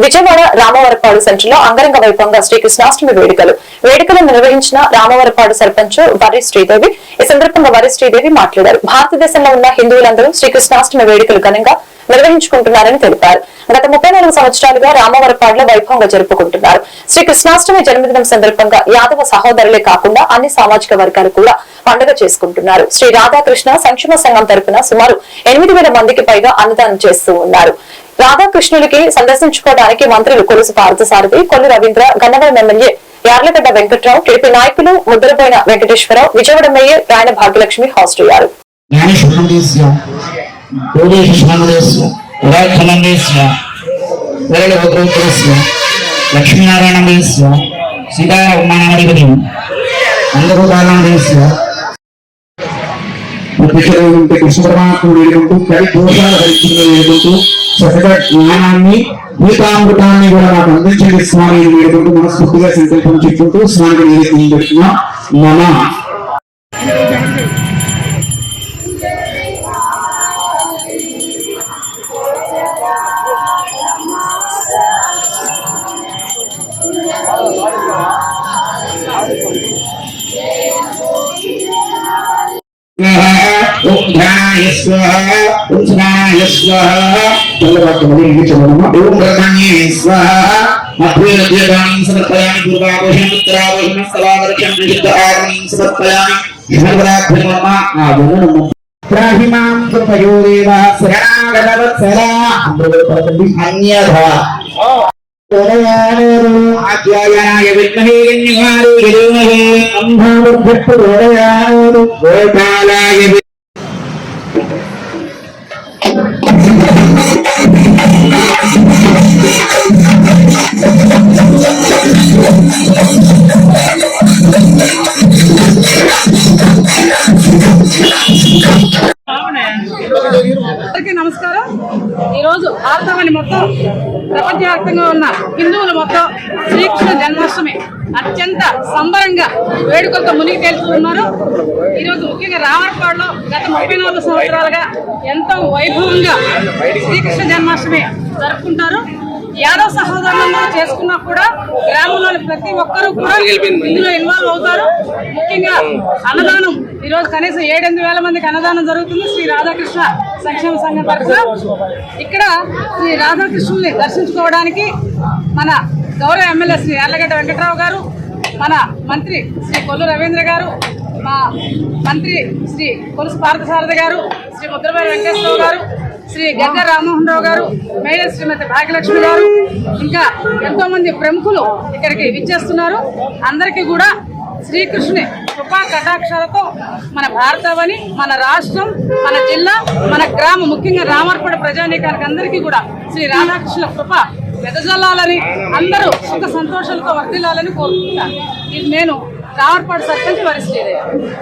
విజయవాడ రామవరపాడు సెంటర్లో అంగరంగ వైభవంగా శ్రీకృష్ణాష్టమి వేడుకలు. వేడుకలను నిర్వహించిన రామవరపాడు సర్పంచ్ వరి శ్రీదేవి. ఈ సందర్భంగా వరి శ్రీదేవి మాట్లాడారు. భారతదేశంలో ఉన్న హిందువులందరూ శ్రీకృష్ణాష్టమి వేడుకలు ఘనంగా నిర్వహించుకుంటున్నారని తెలిపారు. గత ముప్పై నాలుగు సంవత్సరాలుగా రామవరపాడులో వైభవంగా జరుపుకుంటున్నారు. శ్రీకృష్ణాష్టమి జన్మదినం సందర్భంగా యాదవ సహోదరులే కాకుండా అన్ని సామాజిక వర్గాలు కూడా పండుగ చేసుకుంటున్నారు. శ్రీ రాధాకృష్ణ సంక్షేమ సంఘం తరపున సుమారు ఎనిమిది వేల మందికి పైగా అన్నదానం చేస్తూ ఉన్నారు. రాధాకృష్ణులకి సందర్శించుకోవడానికి మంత్రులు కొలుసు పార్థసారథి కొల్లు రవీంద్ర గన్నవరం ఎమ్మెల్యే యార్లగడ్డ వెంకట్రావు టీడీపీ నాయకులు ముద్రపోయిన వెంకటేశ్వరరావు విజయవాడ మేయర్ రాయన భాగ్యలక్ష్మి హాజరయ్యారు జ్ఞానేశ్వరందేశ్య సీతారామానాధిపతి అందరూ కృష్ణ పరమాత్మ వేడుకుంటూ కలి దోషాలు హరిస్తుందో వేడుకుంటూ చక్కగా జ్ఞానాన్ని గీతామృతాన్ని కూడా నాకు అందించండి. స్వామి వేడుకుంటూ మనస్ఫూర్తిగా సంకల్పం చెప్పుకుంటూ స్వామికి నివేదన పెడుతున్నాం మమ ॐ ఓంధ్రాయ స్వాహ ఓంధ్రాయ స్వాహ చంద్రబాబు మొదలు చంద్రమ ఓం బ్రహ్మణ్యే స్వాహ అభ్యుదయదానం సమర్పయామి దుర్గాభోషణుత్రాభోషణ సలాదర్శం విశుద్ధ ఆగమనం సమర్పయామి ధర్మరాభ్యమ ఆ వనము ఆద్యాయనాయ విద్మహే యజ్ఞాయ ధీమహే అంబాముద్భట్టు గోడయారు గోపాలాయ అందరికీ నమస్కారం. ఈరోజు ఆడతామని మొత్తం ప్రపంచవ్యాప్తంగా ఉన్న హిందువులు మొత్తం శ్రీకృష్ణ జన్మాష్టమి అత్యంత సంబరంగా వేడుకలతో మునిగి తేల్చుకున్నారు. ఈరోజు ముఖ్యంగా రావణపాడులో గత ముప్పై నాలుగు సంవత్సరాలుగా ఎంతో వైభవంగా శ్రీకృష్ణ జన్మాష్టమి జరుపుకుంటారు. యాదవ సహోదరులందరూ చేసుకున్నా కూడా గ్రామంలోని ప్రతి ఒక్కరూ కూడా ఇందులో ఇన్వాల్వ్ అవుతారు. ముఖ్యంగా అన్నదానం. ఈరోజు కనీసం ఏడెనిమిది వేల మందికి అన్నదానం జరుగుతుంది. శ్రీ రాధాకృష్ణ సంక్షేమ సంఘం తరఫున ఇక్కడ శ్రీ రాధాకృష్ణుల్ని దర్శించుకోవడానికి మన గౌరవ ఎమ్మెల్యే శ్రీ ఎర్లగడ్డ వెంకట్రావు గారు మన మంత్రి శ్రీ కొల్లు రవీంద్ర గారు మా మంత్రి శ్రీ కొలుసు పార్థసారథి గారు శ్రీ ముద్రబాయి వెంకటేశ్వరరావు గారు శ్రీ గద్ద రామ్మోహన్ రావు గారు మేయర్ శ్రీమతి భాగ్యలక్ష్మి గారు ఇంకా ఎంతోమంది ప్రముఖులు ఇక్కడికి విచ్చేస్తున్నారు. అందరికీ కూడా శ్రీకృష్ణుని కృపా కటాక్షాలతో మన భారతవని మన రాష్ట్రం మన జిల్లా మన గ్రామం ముఖ్యంగా రామర్పడ ప్రజానీకానికి అందరికీ కూడా శ్రీ రాధాకృష్ణ కృప వెదజల్లాలని అందరూ సుఖ సంతోషాలతో వర్తిల్లాలని కోరుకుంటాను ఇది నేను రామర్పాడు సర్పంచ్ వరిశ్రీదేవి